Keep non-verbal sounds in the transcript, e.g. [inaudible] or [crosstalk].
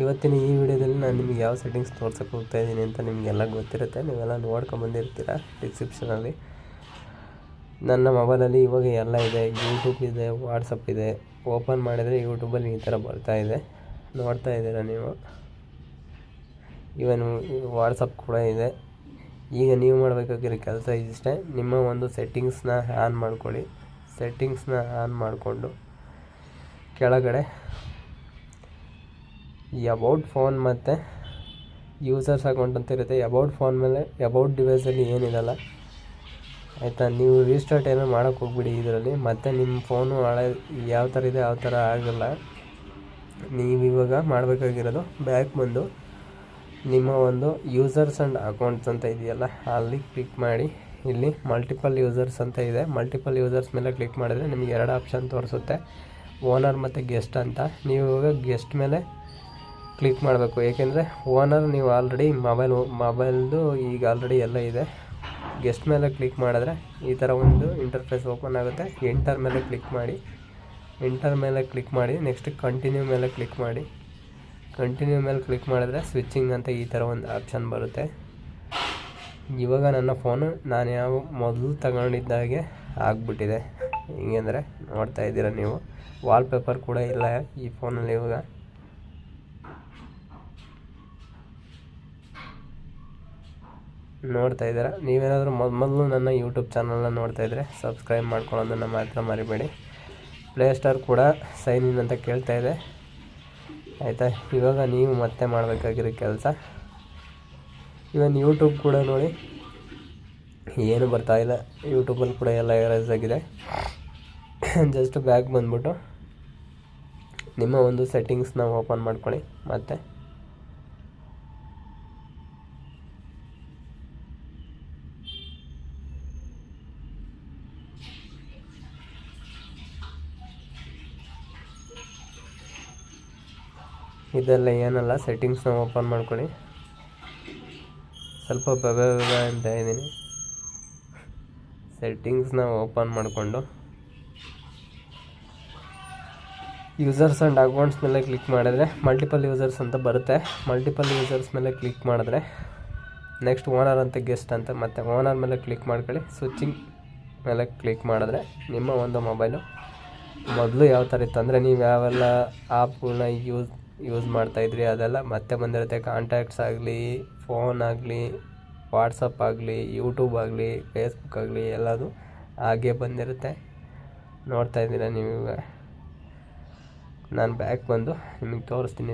ಇವತ್ತಿನ ಈ ವಿಡಿಯೋದಲ್ಲಿ ನಾನು ನಿಮಗೆ ಯಾವ ಸೆಟ್ಟಿಂಗ್ಸ್ ತೋರ್ಸಕ್ಕೆ ಹೋಗ್ತಾ ಇದ್ದೀನಿ ಅಂತ ನಿಮಗೆಲ್ಲ ಗೊತ್ತಿರುತ್ತೆ. ನೀವೆಲ್ಲ ನೋಡ್ಕೊಂಬಂದಿರ್ತೀರ ಡಿಸ್ಕ್ರಿಪ್ಷನಲ್ಲಿ ನನ್ನ ಮೊಬೈಲಲ್ಲಿ ಇವಾಗ ಎಲ್ಲ ಇದೆ. ಯೂಟ್ಯೂಬ್ ಇದೆ ವಾಟ್ಸಪ್ ಇದೆ. ಓಪನ್ ಮಾಡಿದರೆ ಯೂಟ್ಯೂಬಲ್ಲಿ ಈ ಥರ ಬರ್ತಾ ಇದೆ. ನೋಡ್ತಾ ಇದ್ದೀರಾ ನೀವು? ಇವನು ವಾಟ್ಸಪ್ ಕೂಡ ಇದೆ. ಈಗ ನೀವು ಮಾಡಬೇಕಾಗಿರೋ ಕೆಲಸ ಇದಿಷ್ಟೇ. ನಿಮ್ಮ ಒಂದು ಸೆಟ್ಟಿಂಗ್ಸ್ನ ಆನ್ ಮಾಡ್ಕೊಳ್ಳಿ. ಸೆಟ್ಟಿಂಗ್ಸ್ನ ಆನ್ ಮಾಡಿಕೊಂಡು ಕೆಳಗಡೆ ಅಬೌಟ್ ಫೋನ್ ಮತ್ತು ಯೂಸರ್ಸ್ ಅಕೌಂಟ್ ಅಂತ ಇರುತ್ತೆ. ಅಬೌಟ್ ಫೋನ್ ಮೇಲೆ ಅಬೌಟ್ ಡಿವೈಸಲ್ಲಿ ಏನಿರಲ್ಲ, ಆಯಿತಾ? ನೀವು ರೀಸ್ಟಾರ್ಟ್ ಏನೋ ಮಾಡೋಕ್ಕೆ ಹೋಗ್ಬಿಡಿ ಇದರಲ್ಲಿ. ಮತ್ತು ನಿಮ್ಮ ಫೋನು ಹಳೆ, ಯಾವ ಥರ ಇದೆ, ಯಾವ ಥರ ಆಗಲ್ಲ. ನೀವು ಇವಾಗ ಮಾಡಬೇಕಾಗಿರೋದು ಬ್ಯಾಕ್ ಬಂದು ನಿಮ್ಮ ಒಂದು ಯೂಸರ್ಸ್ ಆ್ಯಂಡ್ ಅಕೌಂಟ್ಸ್ ಅಂತ ಇದೆಯಲ್ಲ, ಅಲ್ಲಿ ಕ್ಲಿಕ್ ಮಾಡಿ. ಇಲ್ಲಿ ಮಲ್ಟಿಪಲ್ ಯೂಸರ್ಸ್ ಅಂತ ಇದೆ. ಮಲ್ಟಿಪಲ್ ಯೂಸರ್ಸ್ ಮೇಲೆ ಕ್ಲಿಕ್ ಮಾಡಿದ್ರೆ ನಿಮಗೆ ಎರಡು ಆಪ್ಷನ್ ತೋರಿಸುತ್ತೆ. ಓನರ್ ಮತ್ತು ಗೆಸ್ಟ್ ಅಂತ. ನೀವು ಇವಾಗ ಗೆಸ್ಟ್ ಮೇಲೆ ಕ್ಲಿಕ್ ಮಾಡಬೇಕು. ಏಕೆಂದರೆ ಓನರ್ ನೀವು ಆಲ್ರೆಡಿ ಮೊಬೈಲ್ ಮೊಬೈಲ್ದು ಈಗ ಆಲ್ರೆಡಿ ಎಲ್ಲ ಇದೆ. ಗೆಸ್ಟ್ ಮೇಲೆ ಕ್ಲಿಕ್ ಮಾಡಿದ್ರೆ ಈ ಥರ ಒಂದು ಇಂಟರ್ಫೇಸ್ ಓಪನ್ ಆಗುತ್ತೆ. ಎಂಟರ್ ಮೇಲೆ ಕ್ಲಿಕ್ ಮಾಡಿ. ಎಂಟರ್ ಮೇಲೆ ಕ್ಲಿಕ್ ಮಾಡಿ. ನೆಕ್ಸ್ಟ್ ಕಂಟಿನ್ಯೂ ಮೇಲೆ ಕ್ಲಿಕ್ ಮಾಡಿ. ಕಂಟಿನ್ಯೂ ಮೇಲೆ ಕ್ಲಿಕ್ ಮಾಡಿದ್ರೆ ಸ್ವಿಚ್ಚಿಂಗ್ ಅಂತ ಈ ಥರ ಒಂದು ಆಪ್ಷನ್ ಬರುತ್ತೆ. ಇವಾಗ ನನ್ನ ಫೋನು ನಾನು ಯಾವ ಮೊದಲು ತಗೊಂಡಿದ್ದಾಗೆ ಆಗಿಬಿಟ್ಟಿದೆ. ಹೆಂಗೆಂದರೆ ನೋಡ್ತಾ ಇದ್ದೀರ ನೀವು. ವಾಲ್ಪೇಪರ್ ಕೂಡ ಇಲ್ಲ ಈ ಫೋನಲ್ಲಿ ಇವಾಗ. ನೋಡ್ತಾ ಇದ್ದೀರಾ? ನೀವೇನಾದರೂ ಮೊದ ಮೊದಲು ನನ್ನ ಯೂಟ್ಯೂಬ್ ಚಾನಲ್ನ ನೋಡ್ತಾ ಇದ್ದರೆ ಸಬ್ಸ್ಕ್ರೈಬ್ ಮಾಡ್ಕೊಳ್ಳೋದನ್ನು ಮಾತ್ರ ಮರಿಬೇಡಿ. ಪ್ಲೇಸ್ಟಾರ್ ಕೂಡ ಸೈನ್ ಇನ್ ಅಂತ ಕೇಳ್ತಾ ಇದೆ. ಆಯಿತಾ? ಇವಾಗ ನೀವು ಮತ್ತೆ ಮಾಡಬೇಕಾಗಿರೋ ಕೆಲಸ. ಇವನ್ ಯೂಟ್ಯೂಬ್ ಕೂಡ ನೋಡಿ. ಏನು ಬರ್ತಾಯಿಲ್ಲ ಯೂಟ್ಯೂಬಲ್ಲಿ ಕೂಡ ಎಲ್ಲ ಎರೈಸ್ ಆಗಿದೆ. [coughs] ಜಸ್ಟ್ ಬ್ಯಾಕ್ ಬಂದ್ಬಿಟ್ಟು ನಿಮ್ಮ ಒಂದು ಸೆಟ್ಟಿಂಗ್ಸ್ನ ಓಪನ್ ಮಾಡ್ಕೊಳ್ಳಿ ಮತ್ತು. ಇದೆಲ್ಲ ಏನಲ್ಲ ಸೆಟ್ಟಿಂಗ್ಸ್ನ ಓಪನ್ ಮಾಡ್ಕೊಳ್ಳಿ. ಸ್ವಲ್ಪ ಬೇಗ ಬೇಗ ಅಂತ ಇದ್ದೀನಿ. ಸೆಟ್ಟಿಂಗ್ಸ್ನ ಓಪನ್ ಮಾಡಿಕೊಂಡು. ಯೂಸರ್ಸ್ ಆ್ಯಂಡ್ ಅಕೌಂಟ್ಸ್ ಮೇಲೆ ಕ್ಲಿಕ್ ಮಾಡಿದ್ರೆ ಮಲ್ಟಿಪಲ್ ಯೂಸರ್ಸ್ ಅಂತ ಬರುತ್ತೆ. ಮಲ್ಟಿಪಲ್ ಯೂಸರ್ಸ್ ಮೇಲೆ ಕ್ಲಿಕ್ ಮಾಡಿದ್ರೆ ನೆಕ್ಸ್ಟ್ ಓನರ್ ಅಂತ ಗೆಸ್ಟ್ ಅಂತ, ಮತ್ತು ಓನರ್ ಮೇಲೆ ಕ್ಲಿಕ್ ಮಾಡ್ಕೊಳ್ಳಿ. ಸ್ವಿಚ್ಚಿಂಗ್ ಮೇಲೆ ಕ್ಲಿಕ್ ಮಾಡಿದ್ರೆ, ನಿಮ್ಮ ಒಂದು ಮೊಬೈಲು ಮೊದಲು ಯಾವ ಥರ ಇತ್ತು ಅಂದರೆ, ನೀವು ಯಾವೆಲ್ಲ ಆ್ಯಪ್ಗಳನ್ನ ಯೂಸ್ ಯೂಸ್ ಮಾಡ್ತಾಯಿದ್ರಿ ಅದೆಲ್ಲ ಮತ್ತೆ ಬಂದಿರುತ್ತೆ. ಕಾಂಟ್ಯಾಕ್ಟ್ಸ್ ಆಗಲಿ ಫೋನ್ ಆಗಲಿ ವಾಟ್ಸಪ್ ಆಗಲಿ ಯೂಟ್ಯೂಬ್ ಆಗಲಿ ಫೇಸ್ಬುಕ್ ಆಗಲಿ, ಎಲ್ಲದು ಹಾಗೆ ಬಂದಿರುತ್ತೆ. ನೋಡ್ತಾ ಇದ್ದೀರಾ ನೀವು ನಾನು ಬ್ಯಾಕ್ ಬಂದು ನಿಮಗೆ ತೋರಿಸ್ತೀನಿ.